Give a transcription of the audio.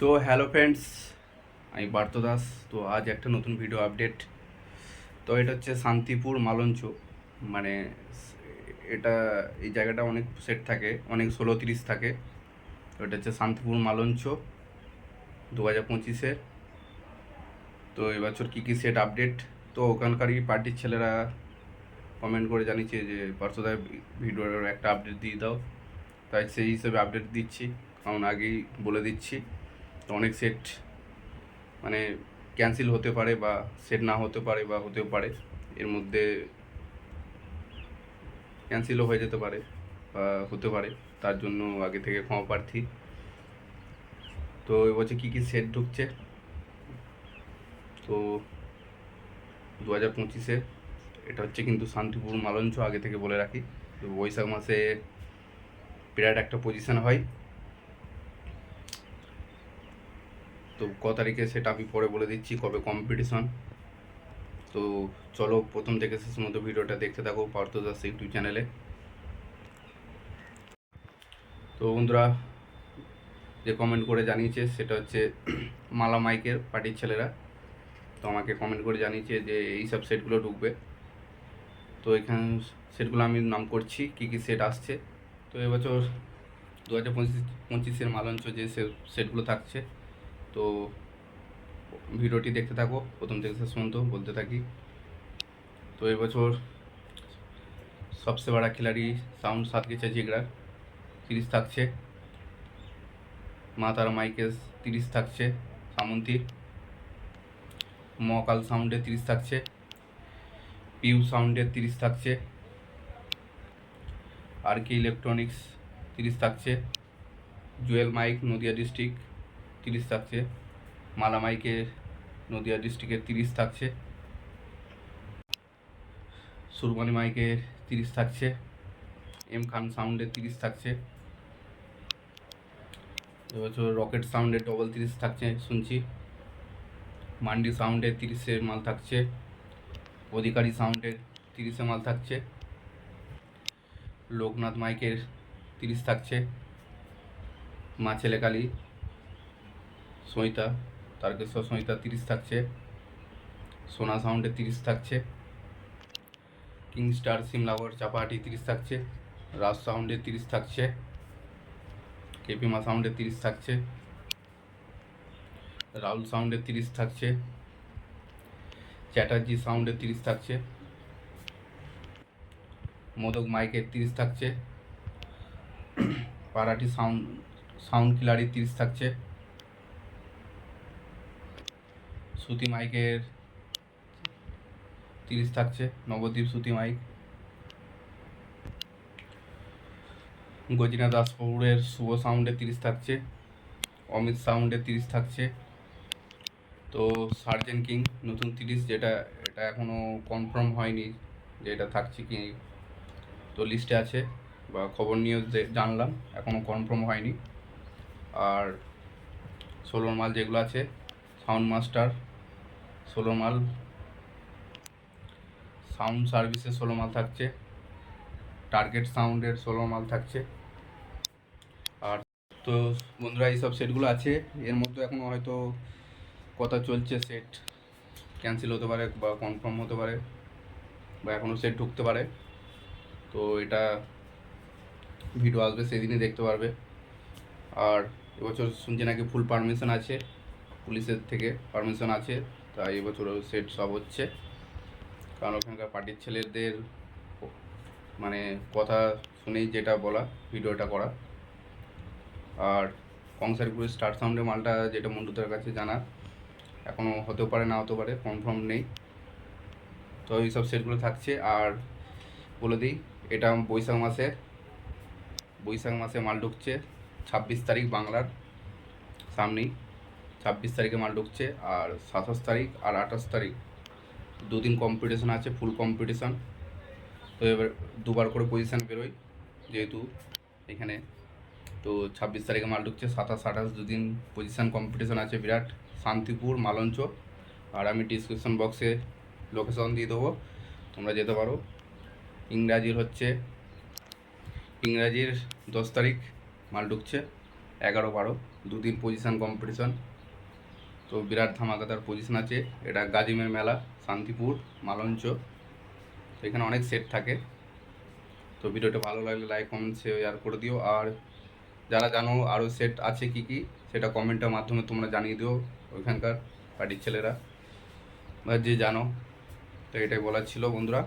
তো hello friends, আমি পার্থ দাস। তো আজ একটা নতুন ভিডিও আপডেট তো এটা হচ্ছে শান্তিপুর মালঞ্চ। মানে এটা, এই জায়গাটা অনেক সেট থাকে, অনেক ষোলো তিরিশ থাকে। তো এটা হচ্ছে শান্তিপুর মালঞ্চ দু হাজার পঁচিশের। তো এবছর কী কী সেট আপডেট তো ওখানকারই পার্টির ছেলেরা কমেন্ট করে জানিয়েছে যে পার্থদা ভিডিওর একটা আপডেট দিয়ে দাও। তাই সেই হিসেবে আপডেট দিচ্ছি। কারণ আগেই বলে দিচ্ছি। তো অনেক সেট মানে ক্যান্সেল হতে পারে বা সেট না হতে পারে বা হতেও পারে, এর মধ্যে ক্যান্সেলও হয়ে যেতে পারে বা হতে পারে, তার জন্য আগে থেকে ক্ষমা প্রার্থী। তো এবছর কী কী সেট ঢুকছে? তো দু হাজার পঁচিশে, এটা হচ্ছে কিন্তু শান্তিপুর মালঞ্চ, আগে থেকে বলে রাখি। তো বৈশাখ মাসে বিরাট একটা পজিশন হয়। তো ক তারিখে সেটা আমি পরে বলে দিচ্ছি, কবে কম্পিটিশন তো চলো, প্রথম থেকে শেষ মতো ভিডিওটা দেখতে থাকো পার্থ দাস ইউটিউব চ্যানেলে। তো বন্ধুরা, যে কমেন্ট করে জানিয়েছে, সেটা হচ্ছে মালা মাইকের পার্টির ছেলেরা। তো আমাকে কমেন্ট করে জানিয়েছে যে, এই সব সেটগুলো ঢুকবে। তো এখানে সেটগুলো আমি নাম করছি, কী কী সেট আসছে। তো এবছর দু হাজার পঁচিশ, পঁচিশের মালঞ্চ যে সেটগুলো থাকছে তো ভিডিওটি দেখতে থাকো, প্রথম থেকে শেষ পর্যন্ত বলতে থাকি। তো এবছর সবচেয়ে বড় খিলাড়ি সাউন্ড সাত গেছে জিগড়ার তিরিশ থাকছে। মা তারা মাইকেস তিরিশ থাকছে, সামন্তি। মকাল সাউন্ডে তিরিশ থাকছে, পিউ সাউন্ডের তিরিশ থাকছে, আর কি ইলেকট্রনিক্স তিরিশ থাকছে, জুয়েল মাইক, নদিয়া ডিস্ট্রিক্ট তিরিশ থাকছে। মালা মাইকের নদিয়া ডিস্ট্রিক্টের তিরিশ থাকছে। সুরবানি মাইকের তিরিশ থাকছে। এম খান সাউন্ডের তিরিশ থাকছে। এবছর রকেট সাউন্ডের ডবল তিরিশ থাকছে, শুনছি। মান্ডি সাউন্ডের তিরিশে মাল থাকছে। অধিকারী সাউন্ডের তিরিশে মাল থাকছে। লোকনাথ মাইকের তিরিশ থাকছে। মা সইতা তারকেশ্বর সইতা তিরিশ থাকছে, সোনা সাউন্ডে তিরিশ থাকছে, কিং স্টার সিমলাগড় চাপাহাটি তিরিশ থাকছে, রাজ সাউন্ডে তিরিশ থাকছে কেপিমা সাউন্ডে তিরিশ থাকছে, রাহুল সাউন্ডে তিরিশ থাকছে, চ্যাটার্জি সাউন্ডে তিরিশ থাকছে, মোদক মাইকের তিরিশ থাকছে পারাটি সাউন্ড সাউন্ড কিলারি তিরিশ থাকছে। সুতি মাইকের তিরিশ থাকছে, নবদ্বীপ সুতি মাইক। গজিনা দাসপুরের শুভ সাউন্ডে তিরিশ থাকছে, অমিত সাউন্ডে তিরিশ থাকছে। তো সার্জেন কিং, নতুন তিরিশ যেটা, এটা এখনও কনফার্ম হয়নি যে এটা থাকছে কি তো লিস্টে আছে, বা খবর নিয়ে জানলাম এখনও কনফার্ম হয়নি। আর ষোলোর মাল যেগুলো আছে, সাউন্ড মাস্টার ষোলো মাল। সাউন্ড সার্ভিসের ষোলো মাল থাকছে। টার্গেট সাউন্ডের ষোলো মাল থাকছে। আর তো বন্ধুরা এইসব সেটগুলো আছে। এর মধ্যে এখনও হয়তো কথা চলছে সেট ক্যান্সেল হতে পারে বা কনফার্ম হতে পারে বা এখনও সেট ঢুকতে পারে। তো এটা ভিডিও আসবে, সেদিনই দেখতে পারবে। আর এবছর শুনছি নাকি ফুল পারমিশন আছে, পুলিশের থেকে পারমিশন আছে। তাই এবছর সেট সব হচ্ছে। কারণ ওখানকার পার্টির ছেলেদের মানে কথা শুনেই যেটা বলা, ভিডিওটা করা। আর কংসারপুর স্টার সাউন্ডের মালটা যেটা মন্টুদের কাছে জানা এখনও হতেও পারে, না হতে পারে কনফার্ম নেই। তো এইসব সেটগুলো থাকছে। আর বলে দিই, এটা বৈশাখ মাসে বৈশাখ মাসে মাল ঢুকছে, ছাব্বিশ তারিখ বাংলার সামনেই। ছাব্বিশ তারিখে মাল ঢুকছে, আর সাতাশ তারিখ আর আঠাশ তারিখ দুদিন কম্পিটিশন আছে ফুল কম্পিটিশন তো এবার দুবার করে পজিশান বেরোয়, যেহেতু এখানে। তো ছাব্বিশ তারিখে মাল ঢুকছে, সাতাশ আঠাশ দুদিন পজিশান কম্পিটিশন আছে বিরাট। শান্তিপুর, মালঞ্চ। আর আমি ডিসক্রিপশন বক্সে লোকেশন দিয়ে দেবো, তোমরা যেতে পারো। ইংরাজির হচ্ছে, ইংরাজির দশ তারিখ মাল ঢুকছে, এগারো বারো, দুদিন পজিশন কম্পিটিশন তো বিরাট ধামাকাদার পজিশন আছে। এটা গাজিমের মেলা, শান্তিপুর, মালঞ্চ। তো এখানে অনেক সেট থাকে। তো ভিডিওটা ভালো লাগলে লাইক কমেন্ট শেয়ার করে দিও। আর যারা জানো আরও সেট আছে কি কি, সেটা কমেন্টের মাধ্যমে তোমরা জানিয়ে দিও ওইখানকার পার্টির ছেলেরা। বা যে জানো, তো এটাই বলার ছিল বন্ধুরা।